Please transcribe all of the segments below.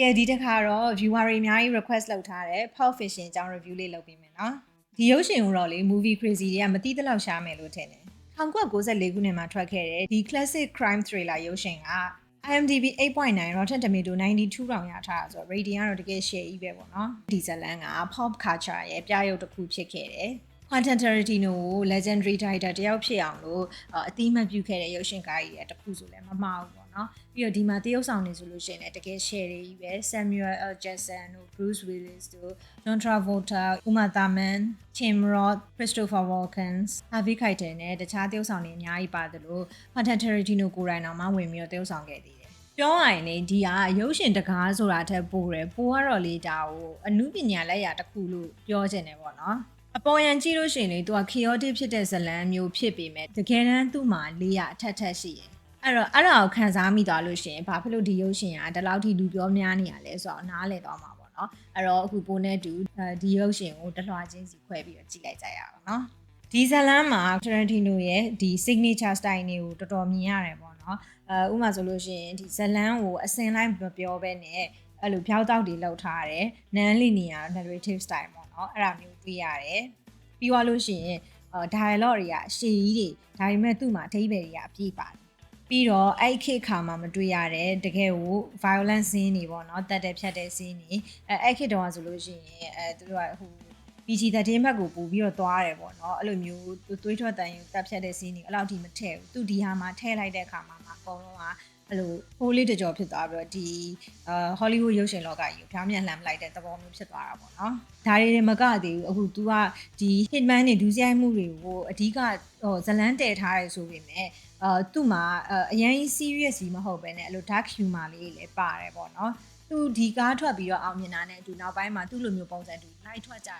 ကဲဒီတစ်ခါတော့ viewer တွေအများကြီး request လုပ်ထားတဲ့ Pulp Fiction အကြောင်း review လေးလုပ်ပေးမယ်နော်ဒီရုပ်ရှင်ကိုတော့လေ movie crazy တွေကမသိသလောက်ရှားမယ်လို့ထင်တယ်1994ခုနှစ်မှာထွက်ခဲ့တဲ့ဒီ classic crime thriller ရုပ်ရှင်က IMDb 8.9 Rotten Tomato 92တောင်ရထားတာဆိုတော့ rating ကတော့တကယ် share ကြီးပဲပေါ့နော်ဒီဇလန်က pop culture ရဲ့ပြရုပ်တစ်ခုဖြစ်ခဲ့တယ် Quentin Tarantino ကို legendary director တယောက်ဖြစ်အောင်လို့အတိအမှတ်ပြုခဲ့တဲ့ရုပ်ရှင်ကားကြီးရဲ့တစ်ခုဆိုလည်းမမှားဘူးပေါ့နော်ပြီးတော့ဒီမှာတရုပ်ဆောင်နေဆိုလို့ရှိရင်လည်းတကယ် share တွေကြီးပဲ Samuel L. Jackson တို့ Bruce Willis တို့ John Travolta, Uma Thurman, Tim Roth, Christopher Walken, Harvey Keitel နဲ့တခြားတရုပ်ဆောင်တွေအများကြီးပါတယ်လို့ Quentin Tarantino ကိုယ်တိုင်တော့မှဝင်ပြီးတော့တရုပ်ဆောင်ခဲ့သေးတယ်ပြောရရင်လေဒီကရုပ်ရှင်တကားဆိုတာထက်ပိုတယ်ပိုကတော့လေဒါကိုအမှုပညာလက်ရာတစ်ခုလို့ပြောချင်တယ်ပေါ့နော် အပေါ်ယံကြည့်လို့ရှိရင်လေသူက chaotic ဖြစ်တဲ့ဇလံမျိုးဖြစ်ပေမဲ့တကယ်တမ်းသူ့မှာလေးရအထက်ထက်ရှိတယ်အဲ့တော့အဲ့ဒါကိုခံစားမိသွားလို့ရှိရင်ဘာဖြစ်လို့ဒီရုပ်ရှင်ကဒီလောက်ထိလူပြောများနေရလဲဆိုတော့နားလည်သွားမှာပေါ့နော်အဲ့တော့အခုပိုနဲ့တူဒီရုပ်ရှင်ကိုတလွှာချင်းစီခွဲပြီးတော့ကြည့်လိုက်ကြရအောင်နော်ဒီဇလန်မှာ Tarantino ရဲ့ဒီ signature style တွေကိုတော်တော်မြင်ရတယ်ပေါ့နော်အဲဥပမာဆိုလို့ရှိရင်ဒီဇလန်ကိုအစင်လိုက်မပြောဘဲနဲ့အဲ့လိုဖြောက်တောက်တွေလောက်ထားရတယ် non linear narrative style ပေါ့ နော်အဲ့ဒါမျိုးတွေ့ရတယ်ပြီးသွားလို့ရှိရင် dialogue တွေကအရှည်ကြီးတွေဒါပေမဲ့သူ့မှာအဓိပ္ပာယ်တွေကအပြည့်ပါတယ်ပြီးတော့အဲ့ခေတ်ခါမှာမတွေ့ရတဲ့တကယ်ကို violence scene တွေပေါ့နော်တက်တဲ့ဖြတ်တဲ့ scene တွေအဲအဲ့ခေတ်တုန်းကဆိုလို့ရှိရင်အဲသူတို့ကဟို PG 13ဘက်ကိုပို့ပြီးတော့သွားတယ်ပေါ့နော်အဲ့လိုမျိုးသွေးထွက်တန်ယူတက်ဖြတ်တဲ့ scene တွေအဲ့လောက်ထိမထည့်ဘူးသူဒီဟာမှာထည့်လိုက်တဲ့အခါမှာအကုန်လုံးက အဲ့လိုဟိုးလေးတကြောဖြစ်သွားပြီးတော့ဒီအာဟောလိဝုဒ်ရုပ်ရှင်လောကကြီးကိုဖြားမြန်လှမ်းလိုက်တဲ့သဘောမျိုးဖြစ်သွားတာပေါ့နော်ဒါတွေမကသေးဘူးအခု तू ကဒီ hitman တွေဒူးဆိုင်မှုတွေကိုအဓိကဟိုဇလန်းတည်ထားရဲဆိုပေမဲ့အာသူ့မှာအရင် serious ကြီးမဟုတ်ပဲねအဲ့လို dark humor လေးတွေလည်းပါတယ်ပေါ့နော်သူဒီကားထွက်ပြီးတော့အောင်မြင်တာနဲ့အတူနောက်ပိုင်းမှာသူ့လိုမျိုးပုံစံတူလိုက်ထွက်ကြတာ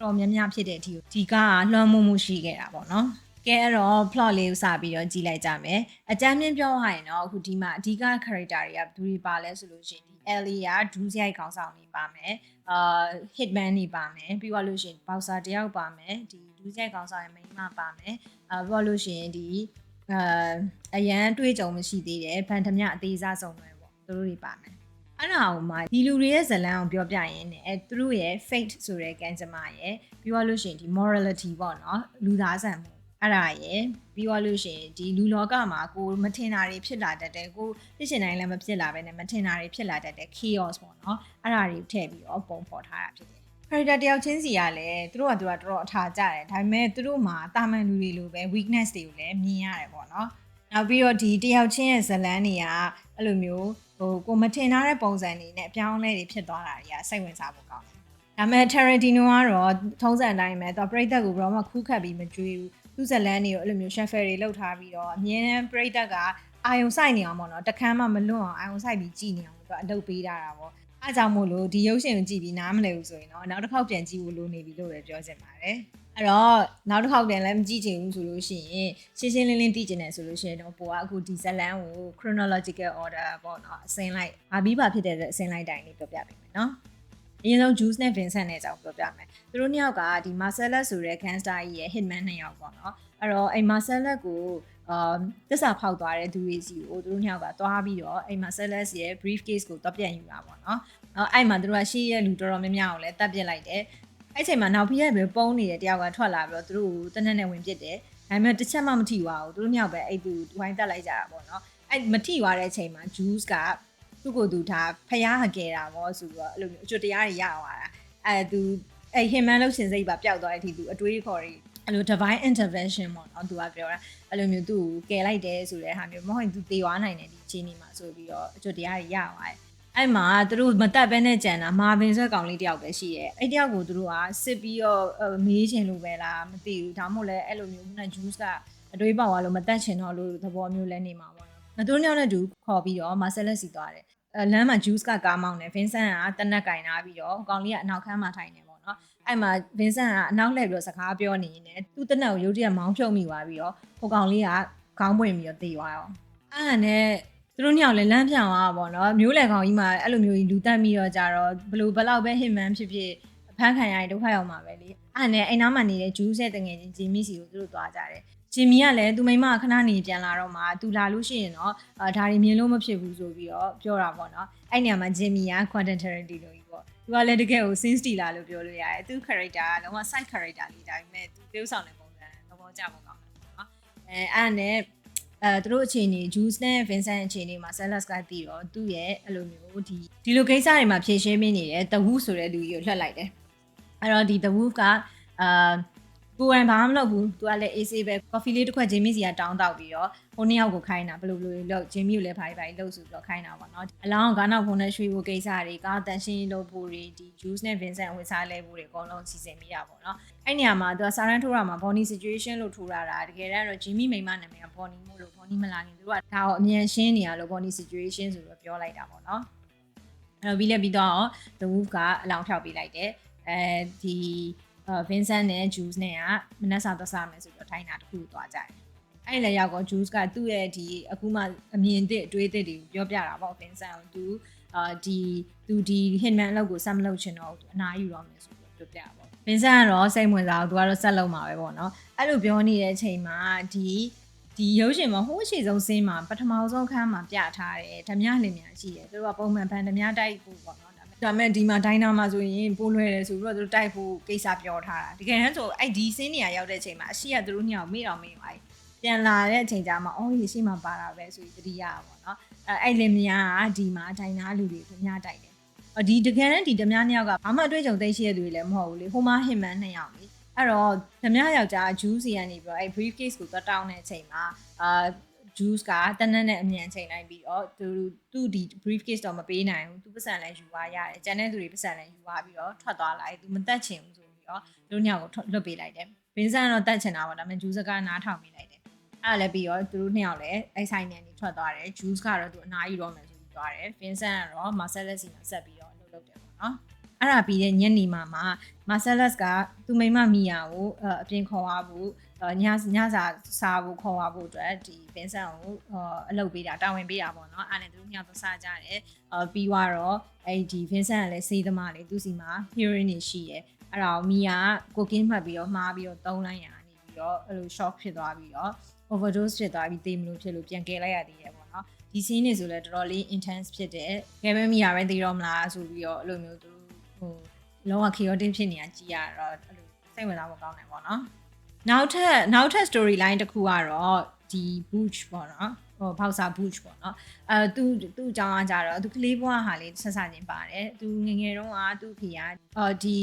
တော်များများဖြစ်တဲ့အထိဒီကားကလွှမ်းမိုးမှုရှိခဲ့တာပေါ့နော် ကဲအဲ့တော့ plot လေးကိုစပြီးတော့ကြည့်လိုက်ကြမယ်အကြမ်းမြင့်ပြောရရင်တော့အခုဒီမှာအဓိက character တွေကဘယ်သူတွေပါလဲဆိုလို့ရှိရင်ဒီ Ellie ကဒူးစရိုက်ခေါင်းဆောင်နေပါမယ်အာ hitman နေပါမယ်ပြီးတော့လို့ရှိရင် boxer တယောက်ပါမယ်ဒီဒူးစရိုက်ခေါင်းဆောင်ရဲ့မိန်းမပါမယ်အာပြီးတော့လို့ရှိရင်ဒီအာအရန်တွေးကြုံမရှိသေးတယ်ဖန်ထမြအသေးစားဆုံးတွေပေါ့သူတို့တွေပါမယ်အဲ့ဒါအောင်မှာဒီလူတွေရဲ့ဇလံအောင်ပြောပြရင်းနဲ့အဲသူတို့ရဲ့ fate ဆိုတဲ့ကံကြမ္မာရဲ့ပြီးတော့လို့ရှိရင်ဒီ morality ပေါ့နော်လူသားဆန်မှု အဲ့ဒါရယ်ပြီးသွားလို့ရှိရင်ဒီလူလောကမှာကိုမထင်တာတွေဖြစ်လာတတ်တယ်ကိုဖြစ်ရှင်တိုင်းလည်းမဖြစ်လာပဲနဲ့မထင်တာတွေဖြစ်လာတတ်တယ် chaos ပေါ့နော်အဲ့ဒါတွေထည့်ပြီးတော့ပုံဖော်ထားတာဖြစ်တယ် character တယောက်ချင်းစီကလည်းသူတို့ကသူကတော်တော်အထာကြတယ်ဒါပေမဲ့သူတို့မှာတာမန်လူတွေလိုပဲ weakness တွေကိုလည်းမြင်ရတယ်ပေါ့နော်နောက်ပြီးတော့ဒီတယောက်ချင်းရဲ့ဇလန်းတွေကအဲ့လိုမျိုးဟိုကိုမထင်ထားတဲ့ပုံစံတွေနဲ့အပြောင်းအလဲတွေဖြစ်သွားတာတွေကစိတ်ဝင်စားဖို့ကောင်းတယ်ဒါပေမဲ့ Tarantino ကတော့ထုံးစံအတိုင်းပဲသူပရိသတ်ကိုဘယ်တော့မှခူးခတ်ပြီးမကြွေးဘူး သူ့ဇလန်းတွေကိုအဲ့လိုမျိုး shuffle တွေလောက်ထားပြီးတော့အမြဲတမ်းပရိသတ်ကအာယုံဆိုင်နေအောင်ပေါ့နော်တခမ်းမှမလွတ်အောင်အာယုံဆိုင်ပြီးကြည်နေအောင်သူကအလုပ်ပေးတာတာပေါ့အဲကြောင့်မို့လို့ဒီရုပ်ရှင်ကိုကြည့်ပြီးနားမလည်ဘူးဆိုရင်တော့နောက်တစ်ခေါက်ပြန်ကြည့်ဖို့လိုနေပြီလို့လည်းပြောချင်ပါတယ်အဲ့တော့နောက်တစ်ခေါက်ပြန်လည်းမကြည့်ချင်ဘူးဆိုလို့ရှိရင်ရှင်းရှင်းလင်းလင်းသိချင်တယ်ဆိုလို့ရှိရင်တော့ပိုကအခုဒီဇလန်ကို chronological order ပေါ့နော်အစင်းလိုက်ဘာပြီးပါဖြစ်တဲ့အတွက်အစင်းလိုက်တိုင်းလေးပြောပြပေးမယ်နော် အရင်ဆုံး Juice နဲ့ Vincent နဲ့ကြောင်းပြောပြမယ်သူတို့နှစ်ယောက်ကဒီ Marcellus ဆိုတဲ့ gangster ကြီးရဲ့ hitman နှစ်ယောက်ပေါ့နော်အဲ့တော့အိမ်မှာဆက်လက်ကိုအာတစ္ဆာဖောက်သွားတဲ့သူတွေစီကိုသူတို့ညောက်ကသွားပြီးတော့အိမ်မှာဆက်လက်စီရဲ့ brief case ကိုတော့ပြန်ယူတာပေါ့နော်။အဲ့မှာသူတို့ကရှေ့ရဲ့လူတော်တော်များများကိုလည်းတပ်ပစ်လိုက်တယ်။အဲ့ချိန်မှာနောက်ပြီးရပဲပုံနေတဲ့တယောက်ကထွက်လာပြီးတော့သူတို့ကိုတနက်နဲ့ဝင်ပစ်တယ်။ဒါပေမဲ့တစ်ချက်မှမထိသွားဘူး။သူတို့ညောက်ပဲအဲ့သူဝိုင်းတက်လိုက်ကြတာပေါ့နော်။အဲ့မထိသွားတဲ့အချိန်မှာ juice က သူ့ကိုသူထားဖျားဟကဲတာပေါ့ဆိုတော့အဲ့လိုမျိုးအကျွတ်တရားတွေရသွားတာ။အဲ့သူအဲ့ဟင်မန်လို့ရှင်စိတ်ပါပျောက်သွားတဲ့အထိသူအတွေးခေါ်တွေအဲ့လို divine intervention ပေါ့နော်သူကပြောတာအဲ့လိုမျိုးသူ့ကိုကယ်လိုက်တယ်ဆိုတဲ့ဟာမျိုးမဟုတ်ရင်သူသေသွားနိုင်တယ်ဒီအချိန်นี้မှာဆိုပြီးတော့အကျွတ်တရားကြီးရသွားတယ်အဲ့မှာသူတို့မတက်ပဲနဲ့ကြံတာမာပင်ဆွဲကောင်လေးတယောက်ပဲရှိရဲ့အဲ့တယောက်ကိုသူတို့ကစစ်ပြီးတော့မေးချင်လို့ပဲလားမသိဘူးဒါမှမဟုတ်လဲအဲ့လိုမျိုးခုန juice ကအတွေးပေါက်သွားလို့မတက်ချင်တော့လို့သဘောမျိုးလဲနေမှာပေါ့နော်မသူတို့ညောင်းတဲ့သူခေါ်ပြီးတော့ Marcellus စီသွားတယ် လမ်းမှာ juice ကကားမောင်းတယ် Vincent ကတနက်ကင်ထားပြီးတော့ကောင်လေးကအနောက်ခန်းမှာထိုင်နေပေါ့နော်အဲ့မှာဗင်ဆန်ကအနောက်လှည့်ပြီးတော့စကားပြောနေနေသူ့တနက်ကိုရုတ်တရက်မောင်းဖြုတ်မိသွားပြီးတော့ဟိုကောင်လေးကခေါင်းပွင့်ပြီးတော့တေသွားရောအဲ့ဒါနဲ့သူတို့ညောင်လည်းလမ်းပြောင်သွားပါတော့မျိုးလေကောင်ကြီးမှာအဲ့လိုမျိုးကြီးလူတက်ပြီးတော့ကြတော့ဘလို့ဘလောက်ပဲဟစ်မန်ဖြစ်ဖြစ်ဖမ်းခံရရင်ဒုက္ခရောက်မှာပဲလေအဲ့နဲ့အိမ်နားမှာနေတဲ့ဂျူးဆက်တငယ်ချင်းဂျီမီစီကိုသူတို့သွားကြတယ် ဂျင်မီကလည်းသူမိမခဏနေပြန်လာတော့မှသူလာလို့ရှိရင်တော့အာဒါတွေမြင်လို့မဖြစ်ဘူးဆိုပြီးတော့ပြောတာပေါ့နော်အဲ့နေရာမှာဂျင်မီက Quentin Tarantino ကြီးပေါ့သူကလည်းတကယ်ကို scene stealer လို့ပြောလို့ရတယ်သူ character ကလုံးဝ side character လေးဒါပေမဲ့သူတရုပ်ဆောင်တဲ့ပုံစံသဘောကျဖို့ကောင်းတယ်ပေါ့နော်အဲအဲ့နဲ့အဲသူတို့အခြေအနေ Juice နဲ့ Vincent အခြေအနေမှာ Sellers ကတည်တော့သူ့ရဲ့အဲ့လိုမျိုးဒီဒီလိုကိစ္စတွေမှာဖြည့်ရှင်းမနေတယ် The Who ဆိုတဲ့လူကြီးကိုလှက်လိုက်တယ်အဲ့တော့ဒီ The Who ကအာ ကိုယ်တိုင်ဘာမှမလုပ်ဘူးသူကလည်း AC ပဲ coffee လေးတစ်ခွက်ဂျင်းမီစီကတောင်းတောက်ပြီးတော့ဟိုနှစ်ယောက်ကိုခိုင်းတာဘယ်လိုဘယ်လိုလုပ်ဂျင်းမီကိုလည်းဖိုင်ဖိုင်လုပ်ဆိုပြီးတော့ခိုင်းတာပေါ့နော်အလောင်းကနောက်ဖုန်းနဲ့ရွှေဖို့ကိစ္စတွေကားတန်ရှင်းလုပ်ဖို့တွေဒီ juice နဲ့ Vincent ဝင်စားလဲဖို့တွေအကုန်လုံးစီစဉ်မိတာပေါ့နော်အဲ့နေရာမှာသူကစာရန်ထိုးတာမှာ Bonnie situation လို့ထိုးတာတာတကယ်တမ်းတော့ Jimmy မိမနာမည်က Bonnie မို့လို့ Bonnie မလာခင်သူကဒါကိုအမြန်ရှင်းနေရလို့ Bonnie situation ဆိုပြီးပြောလိုက်တာပေါ့နော်အဲ့တော့ပြီးလက်ပြီးတော့ The Wolf ကအလောင်းထောက်ပေးလိုက်တယ်အဲဒီ Vincent နဲ့ Juice နဲ့ကမနက်စာသွားစားမယ်ဆိုတော့ထိုင်းတာတခုသွားကြတယ်။အဲ့လေရောက်တော့ Juice ကသူ့ရဲ့ဒီအခုမှအမြင်သစ်အတွေးသစ်တွေကိုပြောပြတာပေါ့ Vincent ကိုသူအာဒီသူဒီ Hitman အလုပ်ကိုဆက်မလုပ်ချင်တော့ဘူးသူအနားယူတော့မယ်ဆိုပြီးပြောပြတာပေါ့။ Vincent ကတော့စိတ်ဝင်စားဘူးသူကတော့ဆက်လုပ်မှာပဲပေါ့နော်။အဲ့လိုပြောနေတဲ့အချိန်မှာဒီဒီရုပ်ရှင်မှာဟိုးရှိဆုံးစင်းမှာပထမဆုံးခန်းမှာပြထားတယ်ဓမြလင်များရှိတယ်သူတို့ကပုံမှန်ဖန်ဓမြတိုက်ဖို့ပေါ့နော် ဒါပေမဲ့ဒီမှာဒိုင်းနာမှာဆိုရင်ပိုးလွှဲတယ်ဆိုပြီးတော့သူတို့တိုက်ဖို့ကိစ္စပြောထားတာတကယ်တမ်းဆိုအဲ့ဒီစင်းနေရာရောက်တဲ့အချိန်မှာအရှိကသူတို့ညောင်မေ့တော့မေ့သွားပြီပြန်လာတဲ့အချိန်ကျမှအော်ဒီရှိမှပါတာပဲဆိုပြီးတတိယပါပေါ့နော်အဲ့အဲ့လင်မယားကဒီမှာဒိုင်းနာလူတွေကိုညတိုက်တယ်အော်ဒီတကယ်တမ်းဒီဓမြနှစ်ယောက်ကဘာမှအတွေ့အကြုံသိရှိရတဲ့လူတွေလည်းမဟုတ်ဘူးလေဟိုမှာဟင်မန်နှစ်ယောက်လေအဲ့တော့ဓမြယောက်ျားဂျူးစီကနေပြီးတော့အဲ့ brief case ကိုတွတ်တောင်းတဲ့အချိန်မှာအာ juice ကတနက်နဲ့အမြန်ချိန်လိုက်ပြီးတော့သူသူဒီ brief case တော့မပေးနိုင်ဘူးသူပတ်စံလည်းယူသွားရတယ်ကျန်တဲ့သူတွေပတ်စံလည်းယူသွားပြီးတော့ထွက်သွားလိုက်သူမတက်ချင်ဘူးဆိုပြီးတော့လူညောက်ကိုလွတ်ပေးလိုက်တယ်ဘင်းဆန်ကတော့တက်ချင်တာပေါ့ဒါပေမဲ့ juice ကနားထောင်ပေးလိုက်တယ်အဲ့ဒါလည်းပြီးတော့သူတို့နှစ်ယောက်လည်းအဲ့ဆိုင်နေနေထွက်သွားတယ် juice ကတော့သူအနားယူတော့မယ်ဆိုပြီးသွားတယ်ဘင်းဆန်ကတော့ Marcellus စီမှာဆက်ပြီးတော့လုပ်လုပ်တယ်ပေါ့နော်အဲ့ဒါပြီးတဲ့ညနေမှာမှာ Marcellus ကသူမိမမီယာကိုအပြင်ခေါ်သွားဖို့ ညညစာစားဖို့ခေါ်သွားဖို့အတွက်ဒီ Vincent ကိုအလုပ်ပေးတာတာဝန်ပေးတာပေါ့နော်အဲ့နဲ့သူတို့ညောက်သွားစားကြတယ်အပြီးတော့အဲ့ဒီ Vincent ကလည်းစေးသမားလေသူစီမှာ hearing နေရှိတယ်အဲ့ဒါကိုမီယာကိုကင်းမှတ်ပြီးတော့မှားပြီးတော့တုံးလိုက်ရနေပြီးတော့အဲ့လို shock ဖြစ်သွားပြီးတော့ overdose ဖြစ်သွားပြီးတေးမလို့ဖြစ်လို့ပြန်ကယ်လိုက်ရသေးတယ်ပေါ့နော်ဒီ scene တွေဆိုလည်းတော်တော်လေး intense ဖြစ်တယ်။ခဲမဲမီယာပဲသိတော့မလားဆိုပြီးတော့အဲ့လိုမျိုးသူဟိုလုံးဝ chaotic ဖြစ်နေတာကြည်ရတော့အဲ့လိုစိတ်ဝင်စားဖို့ကောင်းတယ်ပေါ့နော်။ နောက်ထပ်နောက်ထပ် storyline တစ်ခုကတော့ဒီ Butch ပေါ့နော်ဟိုဘောက်စာ Butch ပေါ့နော်အဲသူသူ့အကြောင်းအကြတော့သူကလေးဘွားဟာလေးဆက်ဆချင်းပါတယ်သူငငယ်တုန်းကသူ့ဖေကအော်ဒီ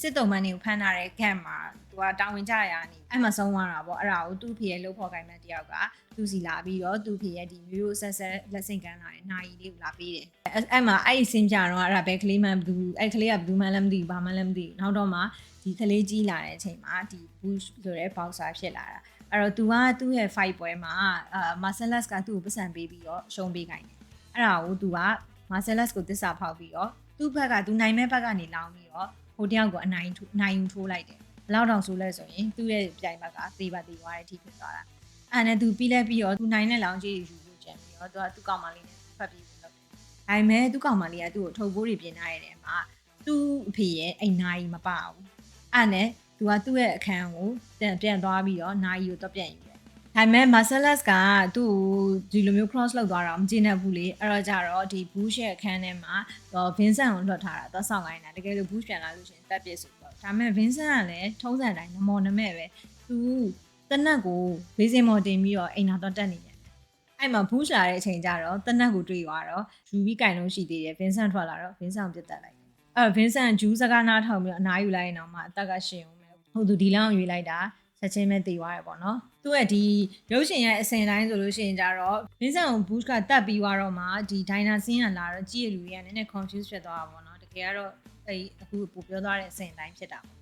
စစ်တုံးမန်းတွေကိုဖမ်းထားတဲ့ camp မှာသူကတာဝန်ကြရနေအဲ့မှာဆုံးသွားတာပေါ့အဲ့ဒါကိုသူ့ဖေရဲ့လှုပ်ဖော်ကိုင်းမဲ့တယောက်ကသူစီလာပြီးတော့သူ့ဖေရဲ့ဒီမျိုးရိုးဆက်ဆက်လက်ဆင့်ကမ်းလာတဲ့နာယီလေးကိုလာပေးတယ်အဲ့မှာအဲ့ဒီစင်ကြတော့အဲ့ဒါပဲကလေးမှန်ဘူးအဲ့ကလေးကဘူးမှန်းလည်းမသိဘူးဘာမှလည်းမသိဘူးနောက်တော့မှ ဒီကလေးကြီးလာတဲ့အချိန်မှာဒီ bush ဆိုတဲ့ boxer ဖြစ်လာတာအဲ့တော့ तू ကသူ့ရဲ့ fight ပွဲမှာအာ Marcellus ကသူ့ကိုပတ်စံပေးပြီးတော့ရှုံးပေးခိုင်းတယ်အဲ့ဒါကို तू က Marcellus ကိုတစ္ဆာဖောက်ပြီးတော့သူ့ဘက်က तू နိုင်မဲ့ဘက်ကနေလောင်းပြီးတော့ဟိုတယောက်ကိုအနိုင်အနိုင်ယူထိုးလိုက်တယ်ဘယ်လောက်တောင်ဆိုလဲဆိုရင်သူ့ရဲ့ပြိုင်ဘက်ကသေပါသေးသွားတဲ့အထိဖြစ်သွားတာအဲ့နဲ့ तू ပြီးလဲပြီးတော့ तू နိုင်တဲ့လောင်းကြီးယူလို့ကြံပြီးတော့ तू ကသူ့ကောင်မလေးနဲ့ဖတ်ပြီးလုပ်တယ်ဒါပေမဲ့သူ့ကောင်မလေးကသူ့ကိုထုတ်ပိုးတွေပြင်ထားရတဲ့မှာသူ့အဖေရဲ့အိမ်နိုင်မပဘူး အဲ့နဲ့သူကသူ့ရဲ့အခန်းကိုပြန်ပြန်သွားပြီးတော့နာယီကိုတော့ပြန်ယူတယ်။ဒါပေမဲ့ Marcellus ကသူ့ကိုဒီလိုမျိုး cross လုပ်သွားတာမကျေနပ်ဘူးလေ။အဲ့တော့ကြတော့ဒီ Bush ရဲ့အခန်းထဲမှာတော့ Vincent ကိုလွှတ်ထားတာသွားဆောင်ခိုင်းတာတကယ်လို့ Bush ပြန်လာလို့ရှိရင်တက်ပြစ်ဆိုတော့ဒါပေမဲ့ Vincent ကလည်းထုံးစံတိုင်းနမော်နမဲ့ပဲသူတနက်ကိုဘေးစင်မော်တင်ပြီးတော့အိမ်နာတော့တက်နေတယ်အဲ့မှာဘူးရှာတဲ့အချိန်ကျတော့တနက်ကိုတွေ့သွားတော့ယူပြီးကင်လို့ရှိသေးတယ် Vincent ထွက်လာတော့ Vincent ကိုပြတ်တက်လိုက် အဲ့ Vincent ဂျူးစကားနားထောင်ပြီးတော့အနားယူလိုက်ရင်တော့မှအသက်ကရှင်အောင်မယ်ဟိုသူဒီလောက်ရွေးလိုက်တာချက်ချင်းပဲတည်သွားရပေါ့နော်သူ့ရဲ့ဒီရုပ်ရှင်ရဲ့အစဉ်တိုင်းဆိုလို့ရှိရင်ကြတော့ Vincent ကို Bush ကတတ်ပြီးသွားတော့မှဒီ Diner Scene ကလာတော့ကြည့်ရလူတွေကနည်းနည်း confuse ဖြစ်သွားတာပေါ့နော်တကယ်ကတော့အဲ့အခုပိုပြောသွားတဲ့အစဉ်တိုင်းဖြစ်တာပေါ့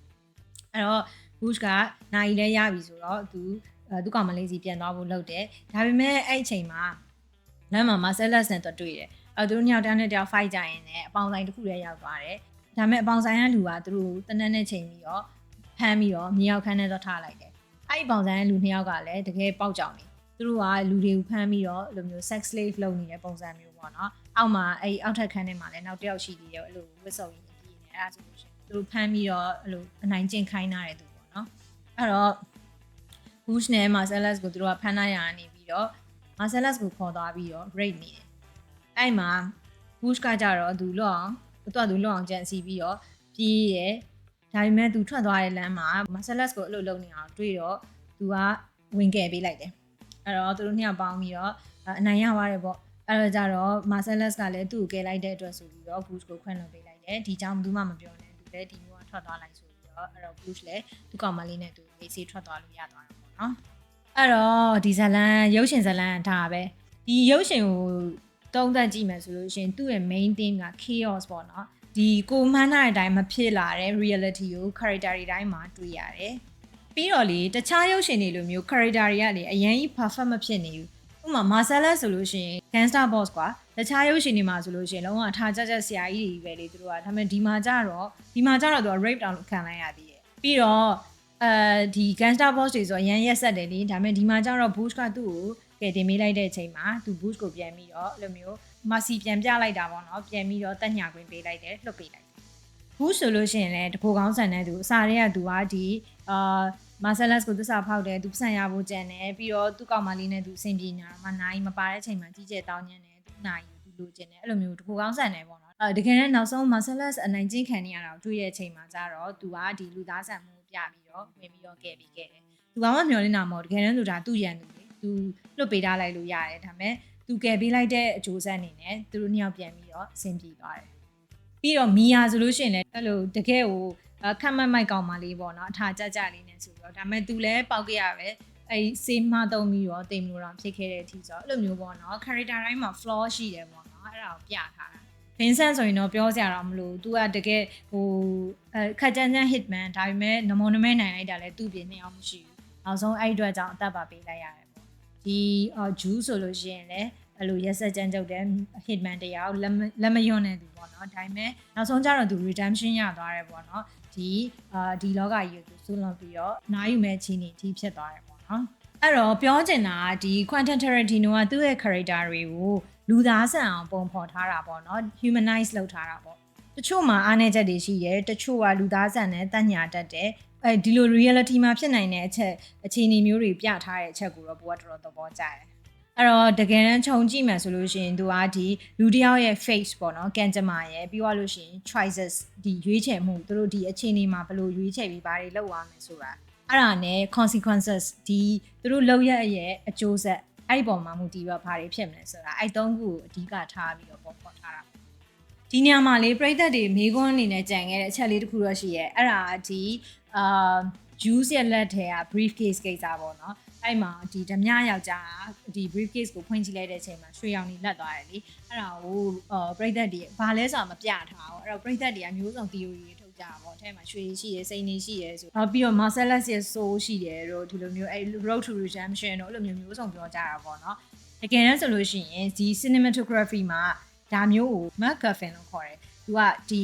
အဲ့တော့ Bush ကနိုင်လဲရပြီဆိုတော့သူသူကောင်မလေးစီပြန်သွားဖို့လုပ်တယ်ဒါပေမဲ့အဲ့အချိန်မှာလမ်းမှာ Marcellus နဲ့တွေ့တယ် အဲသူတို့ညောင်တန်းနဲ့တယောက် fight ကြရင်လည်းအပေါင်းဆိုင်တစ်ခုတည်းရောက်သွားတယ်ဒါပေမဲ့အပေါင်းဆိုင်ကလူကသူတို့တနက်နဲ့ချိန်ပြီးတော့ဖမ်းပြီးတော့မြေရောက်ခန်းထဲတော့ထားလိုက်တယ်အဲ့ဒီအပေါင်းဆိုင်ကလူနှစ်ယောက်ကလည်းတကယ်ပေါက်ကြောင်နေသူတို့ကလူတွေကိုဖမ်းပြီးတော့လိုမျိုး sex slave လုပ်နေတဲ့ပုံစံမျိုးပေါ့နော်အောက်မှာအဲ့အောက်ထပ်ခန်းထဲမှာလည်းနောက်တစ်ယောက်ရှိသေးတယ်အဲ့လိုဝစ်စုံရင်းပြီးနေအဲ့ဒါဆိုလို့ရှိရင်သူတို့ဖမ်းပြီးတော့အဲ့လိုအနိုင်ကျင့်ခိုင်းထားတယ်သူပေါ့နော်အဲ့တော့ Bush နဲ့ Marcellus ကိုသူတို့ကဖမ်းလိုက်ရနေပြီးတော့ Marcellus ကိုခေါ်သွားပြီးတော့ raid နေတယ် အဲ့မှာ Bush ကကြတော့သူလွတ်အောင်သူကသူလွတ်အောင်ကြံစီပြီးတော့ပြေးရဲဒါပေမဲ့သူထွက်သွားတဲ့လမ်းမှာ Marcellus ကိုအဲ့လိုလုပ်နေအောင်တွေ့တော့သူကဝင်ကယ်ပေးလိုက်တယ်အဲ့တော့သူတို့နှစ်ယောက်ပေါင်းပြီးတော့အနိုင်ရသွားတယ်ပေါ့အဲ့တော့ကြတော့ Marcellus ကလည်းသူ့ကိုကယ်လိုက်တဲ့အတွက်ဆိုပြီးတော့ Bush ကိုခွင့်လွှတ်ပေးလိုက်တယ်ဒီကြောင့်ဘယ်သူမှမပြောနဲ့သူလည်းဒီမျိုးကထွက်သွားလိုက်ဆိုပြီးတော့အဲ့တော့ Bush လည်းသူ့ကောင်မလေးနဲ့သူအေးဆေးထွက်သွားလို့ရသွားတယ်ပေါ့နော်အဲ့တော့ဒီဇလန်ရုပ်ရှင်ဇလန်ဒါပဲဒီရုပ်ရှင်ကို တုံးသက်ကြည့်မယ်ဆိုလို့ရှိရင်သူ့ရဲ့ main theme က chaos ပေါ့နော်ဒီကိုမှန်းထားတဲ့အတိုင်းမဖြစ်လာတဲ့ reality ကို character တွေတိုင်းမှာတွေ့ရတယ်ပြီးတော့လေတခြားရုပ်ရှင်တွေလိုမျိုး character တွေကလေအရင်ကြီး perfect မဖြစ်နေဘူးဥပမာ Marcellus ဆိုလို့ရှိရင် gangster boss ကွာတခြားရုပ်ရှင်တွေမှာဆိုလို့ရှိရင်လုံးဝထားကြကြဆရာကြီးတွေပဲလေသူတို့ကဒါပေမဲ့ဒီမှာကြတော့ဒီမှာကြတော့သူက rape down ခံလိုက်ရသေးတယ်ပြီးတော့အဲဒီ gangster boss တွေဆိုအရန်ရက်ဆက်တယ်လေဒါပေမဲ့ဒီမှာကြတော့ Bush ကသူ့ကို ကဲတင်မေးလိုက်တဲ့အချိန်မှာသူ Bush ကိုပြန်ပြီးတော့အဲ့လိုမျိုး Mercy ပြန်ပြလိုက်တာပေါ့နော်ပြန်ပြီးတော့တက်ညာခွင့်ပေးလိုက်တယ်လွတ်ပေးလိုက်တယ် Bush ဆိုလို့ရှိရင်လည်းတကိုကောင်းဆန်တဲ့သူအစားတွေကသူကဒီအာမာဆယ်လက်စ်ကိုသစ္စာဖောက်တယ်သူပတ်စံရဖို့ကြံတယ်ပြီးတော့သူ့ကောင်မလေးနဲ့သူအဆင်ပြေနေတာမှနိုင်မပါတဲ့အချိန်မှာကြီးကျယ်တောင်းညံ့တယ်သူနိုင်သူလိုချင်တယ်အဲ့လိုမျိုးတကိုကောင်းဆန်တယ်ပေါ့နော်အဲတကယ်နဲ့နောက်ဆုံးမာဆယ်လက်စ်အနိုင်ကျင့်ခံနေရတာကိုတွေ့ရတဲ့အချိန်မှာကျတော့သူကဒီလူသားဆန်မှုကိုပြပြီးတော့ဝင်ပြီးတော့ကဲပြီးခဲ့တယ်သူကမှမျောလင်းတာမဟုတ်တကယ်တမ်းဆိုတာသူ့ရန်သူလေ သူလွတ်ပေးထားလိုက်လို့ရတယ်ဒါပေမဲ့သူကယ်ပေးလိုက်တဲ့အကျိုးဆက်အနေနဲ့သူတို့နှစ်ယောက်ပြန်ပြီးတော့အဆင်ပြေသွားတယ်ပြီးတော့မီယာဆိုလို့ရှိရင်လည်းအဲ့လိုတကယ်ကိုအခက်မက်မိုက်ကောင်မလေးပေါ့နော်အထာကြကြလေးနဲ့ဆိုပြီးတော့ဒါပေမဲ့သူလည်းပေါက်ခဲ့ရပဲအဲစေးမှသုံးပြီးတော့တိမ်လို့တော့ဖြစ်ခဲ့တဲ့အထိဆိုတော့အဲ့လိုမျိုးပေါ့နော် character တိုင်းမှာ flaw ရှိတယ်ပေါ့နော်အဲ့ဒါကိုပြထားတာ Vincent ဆိုရင်တော့ပြောစရာတော့မလိုသူကတကယ်ဟိုအဲခက်ကြမ်းကြမ်း hitman ဒါပေမဲ့နမောနမဲနိုင်လိုက်တာလဲသူ့ပြင်နှစ်အောင်မရှိဘူးနောက်ဆုံးအဲ့အတွက်ကြောင့်အသက်ပါပေးလိုက်ရတယ်ပေါ့ ဒီအော်ဂျူးဆိုလို့ရှိရင်လည်းအဲ့လိုရက်ဆက်ကြမ်းကြုတ်တဲ့ hitman တရားကိုလက်မလက်မယွန်းတဲ့သူပေါ့နော်ဒါပေမဲ့နောက်ဆုံးကျတော့သူ redemption ရသွားတယ်ပေါ့နော်ဒီအာဒီလောကကြီးကိုသူဆွလွန်ပြီးတော့နိုင်ယူမဲ့ချင်းနေဒီဖြစ်သွားတယ်ပေါ့နော်အဲ့တော့ပြောချင်တာကဒီ Quentin Tarantino ကသူ့ရဲ့ character တွေကိုလူသားဆန်အောင်ပုံဖော်ထားတာပေါ့နော် humanize လုပ်ထားတာပေါ့တချို့မှာအားနည်းချက်တွေရှိတယ်တချို့ကလူသားဆန်နဲ့တက်ညာတတ်တယ် အဲဒီလို reality မှာဖြစ်နိုင်တဲ့အချက်အခြေအနေမျိုးတွေပြထားတဲ့အချက်ကိုတော့ဘိုးကတော်တော်သဘောကျတယ်အဲ့တော့တကယ်တမ်းခြုံကြည့်မှဆိုလို့ရှိရင်သူကဒီလူတစ်ယောက်ရဲ့ face ပေါ့နော်ကံကြမ္မာရဲ့ပြီးတော့လို့ရှိရင် choices ဒီရွေးချယ်မှုသူတို့ဒီအခြေအနေမှာဘယ်လိုရွေးချယ်ပြီးဘာတွေလုပ်ရမလဲဆိုတာအဲ့ဒါနဲ့ consequences ဒီသူတို့လုပ်ရရဲ့အကျိုးဆက်အဲ့ဒီပုံမှာမူတည်ပြီးတော့ဘာတွေဖြစ်မလဲဆိုတာအဲ့သုံးခုကိုအဓိကထားပြီးတော့ပုံဖော်ထားတာဒီနေရာမှာလေပြည်သက်တွေမေးခွန်းအနေနဲ့ကြံခဲ့တဲ့အချက်လေးတစ်ခုတော့ရှိရဲ့အဲ့ဒါဒီအာ juice ရဲ့လက်ထဲက briefcase ကိစ္စပေါ့နော်အဲ့မှာဒီဓမြယောက်ျားဒီ briefcase ကိုဖွင့်ကြည့်လိုက်တဲ့အချိန်မှာရွှေရောင်ကြီးလက်သွားတယ်လေအဲ့ဒါကိုအာပြည်သက်တွေဘာလဲဆိုတာမပြထားဘူးအဲ့တော့ပြည်သက်တွေကမျိုးစုံ theory တွေထုတ်ကြတာပေါ့အဲမှာရွှေရှိရယ်စိန်နေရှိရယ်ဆိုနောက်ပြီးတော့ Marcellus ရဲ့ soul ရှိတယ်တို့ဒီလိုမျိုးအဲ့ road to redemption တို့အဲ့လိုမျိုးမျိုးစုံပြောကြတာပေါ့နော်တကယ်တမ်းဆိုလို့ရှိရင်ဒီ cinematography မှာဒါမျိုးကို MacGuffin လို့ခေါ်တယ် သူကဒီ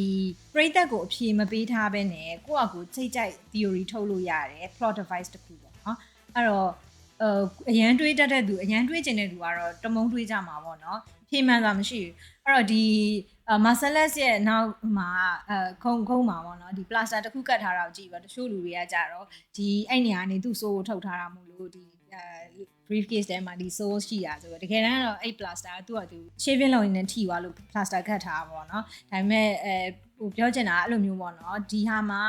ပရိသတ်ကိုအဖြေမပေးထားဘဲနဲ့ကိုယ့်အကူစိတ်ကြိုက် theory ထုတ်လို့ရတယ် plot device တစ်ခုပေါ့နော်အဲ့တော့အအရန်တွေးတတ်တဲ့သူအရန်တွေးကျင်တဲ့သူကတော့တမုံတွေးကြမှာပေါ့နော်ဖြေမှန်တာမရှိဘူးအဲ့တော့ဒီမာဆယ်လက်စ်ရဲ့နောက်မှာအဲခုံခုံမှာပေါ့နော်ဒီ plaster တစ်ခုကတ်ထားတာကိုကြည့်ပါတချို့လူတွေကကြတော့ဒီအဲ့နေရာနေသူ့ဆိုးကိုထုတ်ထားတာမို့လို့ဒီ အဲ briefcase ထဲမှာဒီ source ရှိတာဆိုတော့တကယ်တမ်းတော့အဲ့ plaster ကသူ့ကသူ shaving လုပ်နေထိသွားလို့ plaster ကတ်ထားတာပေါ့နော်ဒါပေမဲ့အဲဟိုပြောချင်တာအဲ့လိုမျိုးပေါ့နော်ဒီဟာမှာ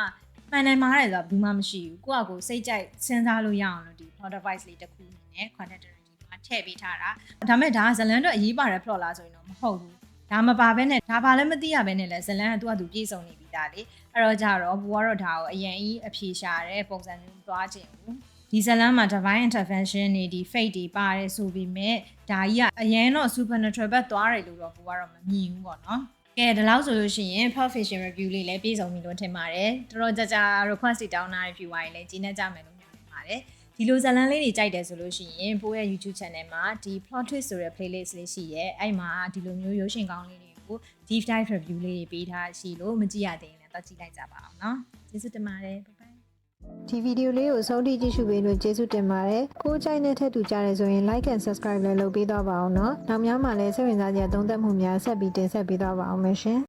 မှန်တယ်မှားတယ်ဆိုတာဘူးမှမရှိဘူးကိုယ့်အကိုစိတ်ကြိုက်စဉ်းစားလို့ရအောင်လို့ဒီ plot device လေးတစ်ခုအနေနဲ့ content မှာထည့်ပေးထားတာဒါမဲ့ဒါကဇလန်တော့အရေးပါတဲ့ plot လားဆိုရင်တော့မဟုတ်ဘူးဒါမပါဘဲနဲ့ဒါဘာလည်းမသိရဘဲနဲ့လဲဇလန်ကသူ့အတူပြေဆုံးနေပြီသားလေအဲ့တော့ကြတော့ဘူကတော့ဒါကိုအရင်ကြီးအဖြေရှာတဲ့ပုံစံမျိုးသွားခြင်းဘူး ဒီဇလန်မှာ divine intervention နေဒီ fate တွေပါတယ်ဆိုပြီးမြဲဒါကြီးကအရင်တော့ supernatural ဘက်သွားတယ်လို့တော့ဘူကတော့မမြင်ဘူးပေါ့နော်ကဲဒီလောက်ဆိုလို့ရှိရင် Pulp Fiction review လေးလည်းပြည်စုံပြီလို့ထင်ပါတယ်တော်တော်ကြာကြာ request တွေတောင်းတာ review တွေလည်းကြီးနေကြမယ်လို့ညွှန်နေပါတယ်ဒီလိုဇာတ်လမ်းလေးတွေကြိုက်တယ်ဆိုလို့ရှိရင်ပိုးရဲ့ YouTube channel မှာဒီ plot twist ဆိုတဲ့ playlist လေးရှိရဲအဲ့မှာဒီလိုမျိုးရုပ်ရှင်ကောင်းလေးတွေကို deep dive review လေးတွေပေးထားရှိလို့မကြည့်ရသေးရင်လည်းတော့ကြည့်လိုက်ကြပါအောင်เนาะကျေးဇူးတင်ပါတယ် bye bye ဒီဗီဒီယိုလေးကိုအဆုံးထိကြည့်ရှုပေးလို့ကျေးဇူးတင်ပါတယ်။ကိုယ်ကြိုက်တဲ့ထက်တူကြတယ်ဆိုရင် like and subscribe လည်းလုပ်ပေးတော့ပါအောင်နော်။နောက်များမှလည်းစိတ်ဝင်စားစရာသုံးသပ်မှုများဆက်ပြီးတင်ဆက်ပေးတော့ပါအောင်မယ်ရှင်။